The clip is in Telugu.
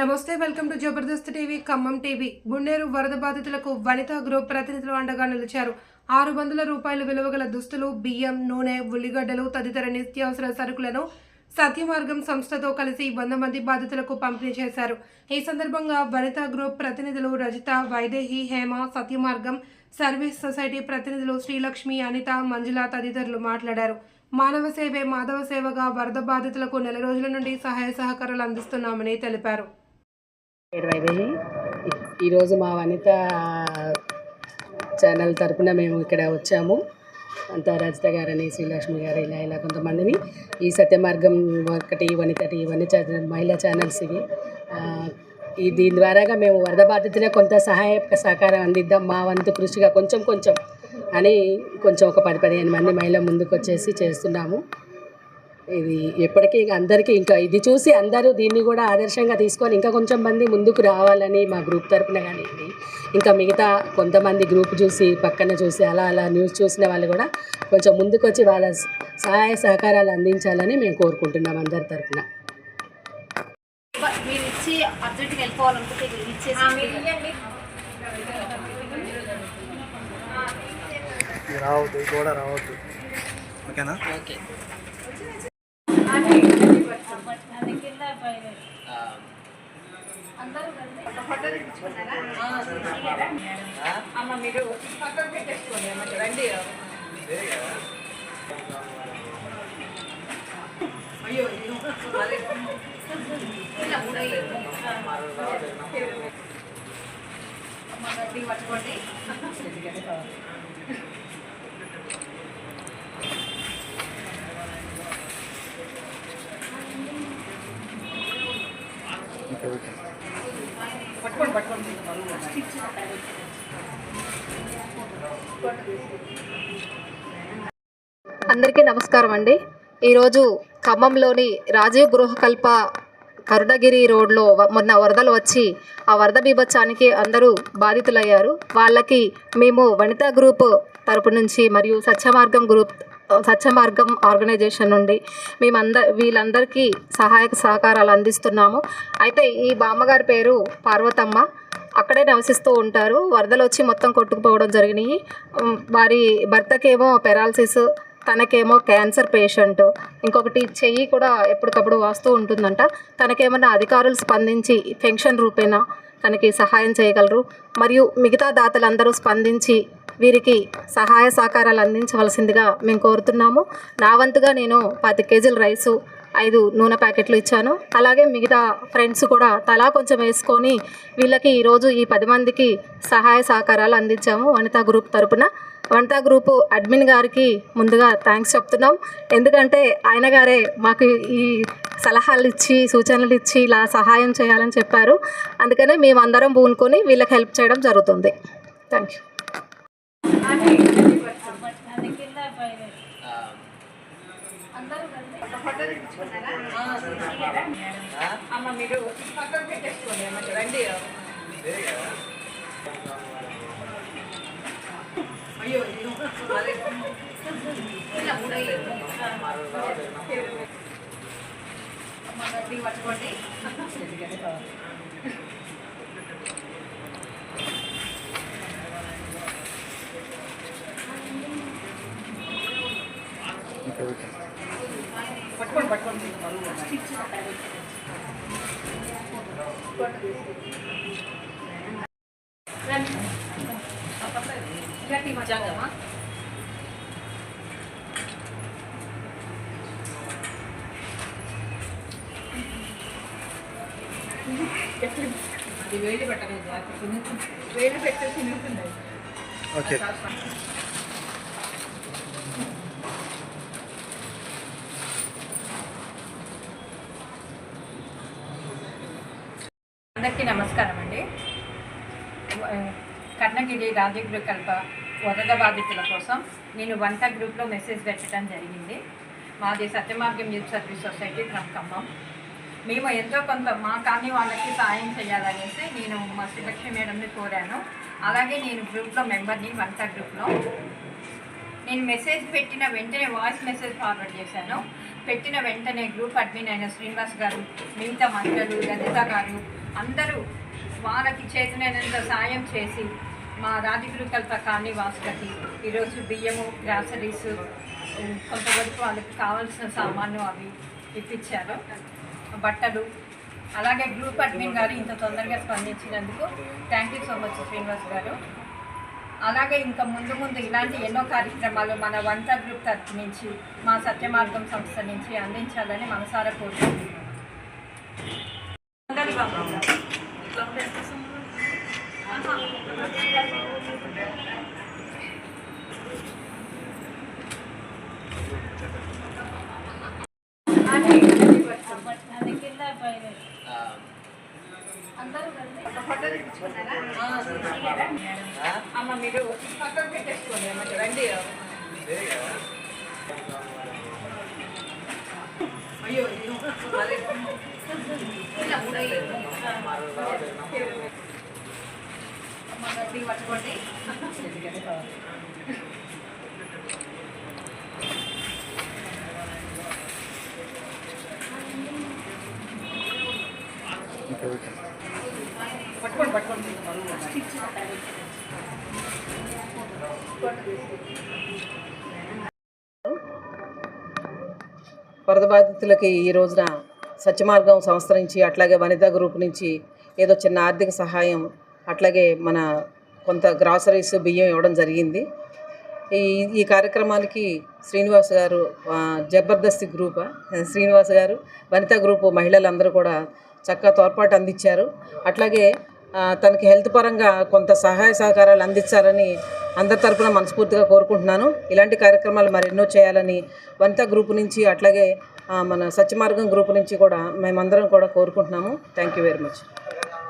నమస్తే welcome to Jabardasth TV Khammam TV. Gunderu వరద బాధితులకు వనితా గ్రూప్ ప్రతినిధులు అండగా నిలిచారు. ఆరు వందల రూపాయల విలువ గల దుస్తులు బియ్యం నూనె ఉల్లిగడ్డలు తదితర నిత్యావసర సరుకులను సత్యమార్గం సంస్థతో కలిసి వంద మంది బాధితులకు పంపిణీ చేశారు. ఈ సందర్భంగా వనితా గ్రూప్ ప్రతినిధులు రజిత వైదేహి హేమ సత్యమార్గం సర్వీస్ సొసైటీ ప్రతినిధులు శ్రీలక్ష్మి అనిత మంజుల తదితరులు మాట్లాడారు. మానవ సేవే మాధవ సేవగా వరద బాధితులకు నెల రోజుల నుండి సహాయ సహకారాలు అందిస్తున్నామని తెలిపారు. వైదేహి ఈరోజు మా వనిత ఛానల్ తరపున మేము ఇక్కడ వచ్చాము. అంతా రజిత గారని శ్రీలక్ష్మి గారు ఇలా ఇలా కొంతమందిని. ఈ సత్యమార్గం ఒకటి వనితటి ఇవన్నీ ఛానల్ మహిళా ఛానల్స్ ఇవి. ఈ దీని ద్వారాగా మేము వరద బాధితులే కొంత సహాయ సహకారం అందిద్దాం. మా వంతు కృషిగా కొంచెం కొంచెం అని కొంచెం ఒక పది పదిహేను మంది మహిళ ముందుకు వచ్చేసి చేస్తున్నాము. ఇది ఎప్పటికీ ఇంకా అందరికీ ఇంకా ఇది చూసి అందరూ దీన్ని కూడా ఆదర్శంగా తీసుకొని ఇంకా కొంచెం మంది ముందుకు రావాలని మా గ్రూప్ తరపున కానివ్వండి ఇంకా మిగతా కొంతమంది గ్రూప్ చూసి పక్కన చూసి అలా అలా న్యూస్ చూసిన వాళ్ళు కూడా కొంచెం ముందుకు వచ్చి వాళ్ళ సహాయ సహకారాలు అందించాలని మేము కోరుకుంటున్నాం అందరి తరపున. మీరు ఇచ్చి అర్జెంట్గా వెళ్ళిపోవాలనుకుంటే మీరు ఇచ్చేసి రావద్దు ఇది కూడా రావద్దు. ఓకేనా? ఓకే. అమ్మ మీరు పక్కన పెట్టేసుకోండి అమ్మ రండి అయ్యో. అమ్మ గట్టిగా పట్టుకోండి ఓకే ఓకే అందరికీ నమస్కారం అండి. ఈరోజు ఖమ్మంలోని రాజీవ్ గృహకల్ప కరుణగిరి రోడ్లో మొన్న వరదలు వచ్చి ఆ వరద బీభత్సానికి అందరూ బాధితులయ్యారు. వాళ్ళకి మేము వనితా గ్రూప్ తరపు నుంచి మరియు సత్యమార్గం గ్రూప్ సత్యమార్గం ఆర్గనైజేషన్ నుండి మేమంద వీళ్ళందరికీ సహాయక సహకారాలు అందిస్తున్నాము. అయితే ఈ బామ్మగారి పేరు పార్వతమ్మ. అక్కడే నివసిస్తూ ఉంటారు. వరదలు వచ్చి మొత్తం కొట్టుకుపోవడం జరిగినాయి. వారి భర్తకేమో పెరాలసిస్ తనకేమో క్యాన్సర్ పేషెంట్. ఇంకొకటి చెయ్యి కూడా ఎప్పటికప్పుడు వాస్తూ ఉంటుందంట. తనకేమన్నా అధికారులు స్పందించి పెన్షన్ రూపేణా తనకి సహాయం చేయగలరు. మరియు మిగతా దాతలందరూ స్పందించి వీరికి సహాయ సహకారాలు అందించవలసిందిగా మేము కోరుతున్నాము. నా వంతుగా నేను పది కేజీల రైసు ఐదు నూనె ప్యాకెట్లు ఇచ్చాను. అలాగే మిగతా ఫ్రెండ్స్ కూడా తలా కొంచెం వేసుకొని వీళ్ళకి ఈరోజు ఈ పది మందికి సహాయ సహకారాలు అందించాము వనితా గ్రూప్ తరపున. వనితా గ్రూపు అడ్మిన్ గారికి ముందుగా థ్యాంక్స్ చెప్తున్నాం. ఎందుకంటే ఆయన గారే మాకు ఈ సలహాలు ఇచ్చి సూచనలు ఇచ్చి ఇలా సహాయం చేయాలని చెప్పారు. అందుకనే మేమందరం పూనుకొని వీళ్ళకి హెల్ప్ చేయడం జరుగుతుంది. థ్యాంక్ యూ అమ్మ మీరు పక్కన పెట్టేసుకోండి అమ్మ రండి అయ్యో అమ్మ పట్టుకోండి మజాగమ్మా అది వేడి పెట్టలేదు వేడి పెట్టి తిరుగుతుంది ఓకే. అందరికీ నమస్కారం అండి. కర్ణగిరి రాజగిరి కల్ప వరద బాధితుల కోసం నేను వంట గ్రూప్లో మెసేజ్ పెట్టడం జరిగింది. మాది Satyamargam youth service society from Khammam మేము ఎంతో కొంత మా కానీ వాళ్ళకి సాయం చేయాలనేసి నేను మా శ్రీలక్ష్మి మేడంని కోరాను. అలాగే నేను గ్రూప్లో మెంబర్ని వంట గ్రూప్లో. నేను మెసేజ్ పెట్టిన వెంటనే వాయిస్ మెసేజ్ ఫార్వర్డ్ చేశాను. పెట్టిన వెంటనే గ్రూప్ అడ్మిన్ అయిన శ్రీనివాస్ గారు మిగతా మహిళలు లలిత గారు అందరూ వాళ్ళకి చేతనైనంత సాయం చేసి మా రాజగురు కల్ప కాలనీ వాసులకి ఈరోజు బియ్యము గ్రాసరీస్ కొంతవరకు వాళ్ళకి కావాల్సిన సామాను అవి ఇప్పించారు. బట్టలు అలాగే గ్రూప్ అడ్మిన్ గారు ఇంత తొందరగా స్పందించినందుకు thank you so much Srinivas గారు. అలాగే ఇంకా ముందు ముందు ఇలాంటి ఎన్నో కార్యక్రమాలు మన వంట గ్రూప్ తరఫు నుంచి మా సత్యమార్గం సంస్థ నుంచి అందించాలని మనసారా కోరుకుంటున్నాను అందరి అయ్యో పట్టుకోండి పట్టుకోండి పట్టుకోండి. వరద బాధితులకి ఈ రోజున సత్యమార్గం సంస్థ నుంచి అట్లాగే వనితా గ్రూప్ నుంచి ఏదో చిన్న ఆర్థిక సహాయం అట్లాగే మన కొంత గ్రాసరీస్ బియ్యం ఇవ్వడం జరిగింది. ఈ ఈ కార్యక్రమానికి శ్రీనివాస్ గారు జబర్దస్త్ జబర్దస్తి గ్రూప్ శ్రీనివాస్ గారు వనితా గ్రూపు మహిళలందరూ కూడా చక్కగా తోడ్పాటు అందించారు. అట్లాగే తనకి హెల్త్ పరంగా కొంత సహాయ సహకారాలు అందించాలని అందరి తరపున మనస్ఫూర్తిగా కోరుకుంటున్నాను. ఇలాంటి కార్యక్రమాలు మరెన్నో చేయాలని వనితా గ్రూప్ నుంచి అట్లాగే మన సత్యమార్గం గ్రూప్ నుంచి కూడా మేమందరం కూడా కోరుకుంటున్నాము. Thank you very much